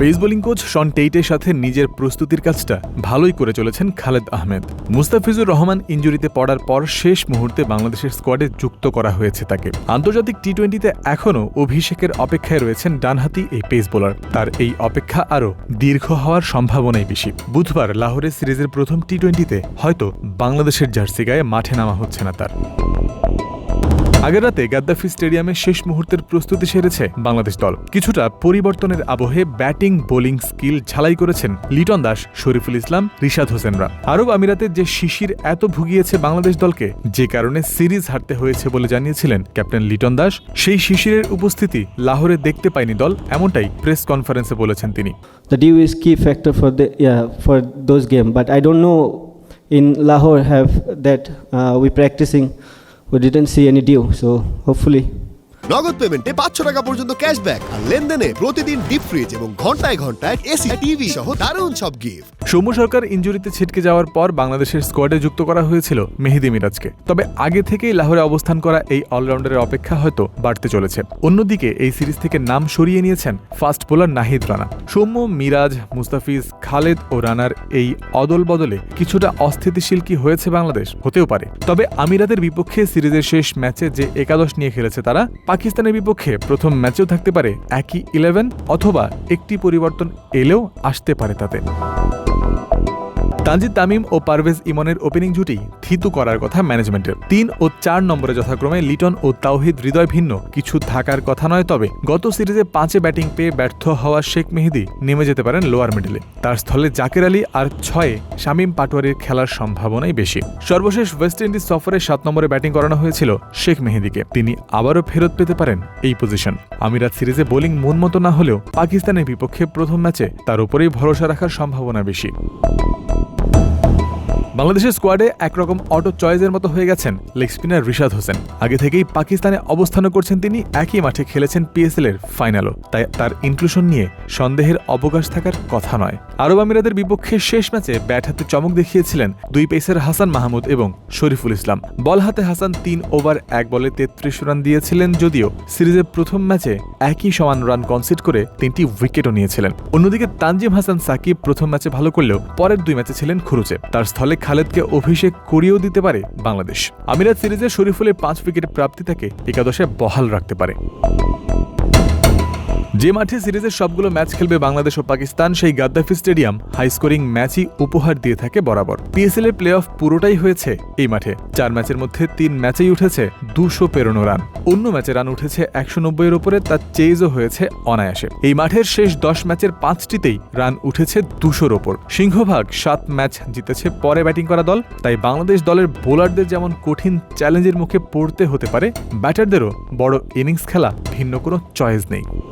Pace bowling coach Shaun টেইটের সাথে নিজের প্রস্তুতির কাজটা ভালোই করে চলেছেন খালেদ আহমেদ। মুস্তাফিজুর রহমান ইঞ্জুরিতে পড়ার পর শেষ মুহূর্তে বাংলাদেশের স্কোয়াডে যুক্ত করা হয়েছে তাকে। আন্তর্জাতিক টি টোয়েন্টিতে এখনও অভিষেকের অপেক্ষায় রয়েছেন ডানহাতি এই পেস বোলার তার এই অপেক্ষা আরও দীর্ঘ হওয়ার সম্ভাবনাই বেশি। বুধবার লাহোরের সিরিজের প্রথম টি টোয়েন্টিতে হয়তো বাংলাদেশের জার্সি গায়ে মাঠে নামা হচ্ছে না তার। আগের রাতে গাদ্দাফি স্টেডিয়ামে শেষ মুহূর্তের প্রস্তুতি সেরেছে বাংলাদেশ দল। কিছুটা পরিবর্তনের আবহে ব্যাটিং বোলিং স্কিল ঝালাই করেছেন লিটন দাস শরীফুল ইসলাম রিশাদ হোসেনরা। আরব আমিরাতের যে শিশির এত ভুগিয়েছে বাংলাদেশ দলকে যে কারণে সিরিজ হারতে হয়েছে বলে জানিয়েছিলেন ক্যাপ্টেন লিটন দাস সেই শিশিরের উপস্থিতি লাহোরে দেখতে পায়নি দল এমনটাই প্রেস কনফারেন্সে বলেছেন তিনি। Dew is key factor for the yeah for those game, but I don't know in Lahore have that uh, we didn't see any dew, so hopefully নগদ পেমেন্টে পাঁচশো টাকা পর্যন্ত ক্যাশব্যাক আর লেনদেনে প্রতিদিন ডিপ ফ্রিজ এবং ঘন্টায় ঘন্টায় এসি টিভি সহ দারুণ সব গিফট সৌম্য সরকার ইঞ্জুরিতে ছিটকে যাওয়ার পর বাংলাদেশের স্কোয়াডে যুক্ত করা হয়েছিল মেহেদি মিরাজকে। তবে আগে থেকেই লাহোরে অবস্থান করা এই অলরাউন্ডারের অপেক্ষা হয়তো বাড়তে চলেছে। অন্যদিকে এই সিরিজ থেকে নাম সরিয়ে নিয়েছেন ফাস্ট বোলার নাহিদ রানা। সৌম্য মিরাজ মুস্তাফিজ খালেদ ও রানার এই অদল বদলে কিছুটা অস্থিতিশীল কি হয়েছে বাংলাদেশ হতেও পারে। তবে আমিরাদের বিপক্ষে সিরিজের শেষ ম্যাচে যে একাদশ নিয়ে খেলেছে তারা পাকিস্তানের বিপক্ষে প্রথম ম্যাচেও থাকতে পারে একই ইলেভেন অথবা একটি পরিবর্তন এলেও আসতে পারে তাতে। তানজিদ তামিম ও পারভেজ ইমনের ওপেনিং জুটি থিতু করার কথা ম্যানেজমেন্টের তিন ও চার নম্বরে যথাক্রমে লিটন ও তাওহিদ হৃদয় ভিন্ন। কিছু থাকার কথা নয়, তবে গত সিরিজে পাঁচে ব্যাটিং পেয়ে ব্যর্থ হওয়া শেখ মেহেদি নেমে যেতে পারেন লোয়ার মিডলে তার স্থলে জাকের আলী আর ছয়ে শামীম পাটোয়ারির খেলার সম্ভাবনাই বেশি। সর্বশেষ ওয়েস্ট ইন্ডিজ সফরে সাত নম্বরে ব্যাটিং করানো হয়েছিল শেখ মেহেদিকে। তিনি আবারও ফেরত পেতে পারেন এই পজিশন আমিরাত সিরিজে বোলিং মন মতো না হলেও পাকিস্তানের বিপক্ষে প্রথম ম্যাচে তার উপরেই ভরসা রাখার সম্ভাবনা বেশি। বাংলাদেশের স্কোয়াডে একরকম অটো চয়েসের মতো হয়ে গেছেন লেগ স্পিনার রিশাদ হোসেন। আগে থেকেই পাকিস্তানে অবস্থানও করছেন তিনি, একই মাঠে খেলেছেন পিএসএল এর ফাইনালও তাই তার ইনক্লুশন নিয়ে সন্দেহের অবকাশ থাকার কথা নয়। আরব আমিরাদের বিপক্ষে শেষ ম্যাচে ব্যাট হাতে চমক দেখিয়েছিলেন দুই পেসার হাসান মাহমুদ এবং শরীফুল ইসলাম। বল হাতে হাসান তিন ওভার এক বলে তেত্রিশ রান দিয়েছিলেন যদিও সিরিজের প্রথম ম্যাচে একই সমান রান কনসিড করে তিনটি উইকেটও নিয়েছিলেন। অন্যদিকে তানজিম হাসান সাকিব প্রথম ম্যাচে ভালো করলেও পরের দুই ম্যাচে ছিলেন খুরুচে তার স্থলে খালেদকে অভিষেক করিয়েও দিতে পারে বাংলাদেশ। আমিরাত সিরিজে শরীফুলের পাঁচ উইকেট প্রাপ্তি তাকে একাদশে বহাল রাখতে পারে। যে মাঠে সিরিজের সবগুলো ম্যাচ খেলবে বাংলাদেশ ও পাকিস্তান, সেই গাদ্দাফি স্টেডিয়াম হাই স্কোরিং ম্যাচই উপহার দিয়ে থাকে বরাবর। পিএসএল এর প্লে অফ পুরোটাই হয়েছে এই মাঠে। চার ম্যাচের মধ্যে তিন ম্যাচেই উঠেছে দুশো পেরোনো রান। অন্য ম্যাচে রান উঠেছে একশো নব্বইয়ের ওপরে তার চেজও হয়েছে অনায়াসে। এই মাঠের শেষ দশ ম্যাচের পাঁচটিতেই রান উঠেছে দুশোর ওপর। সিংহভাগ সাত ম্যাচ জিতেছে পরে ব্যাটিং করা দল, তাই বাংলাদেশ দলের বোলারদের যেমন কঠিন চ্যালেঞ্জের মুখে পড়তে হতে পারে, ব্যাটারদেরও বড় ইনিংস খেলা ভিন্ন কোনো চয়েস নেই।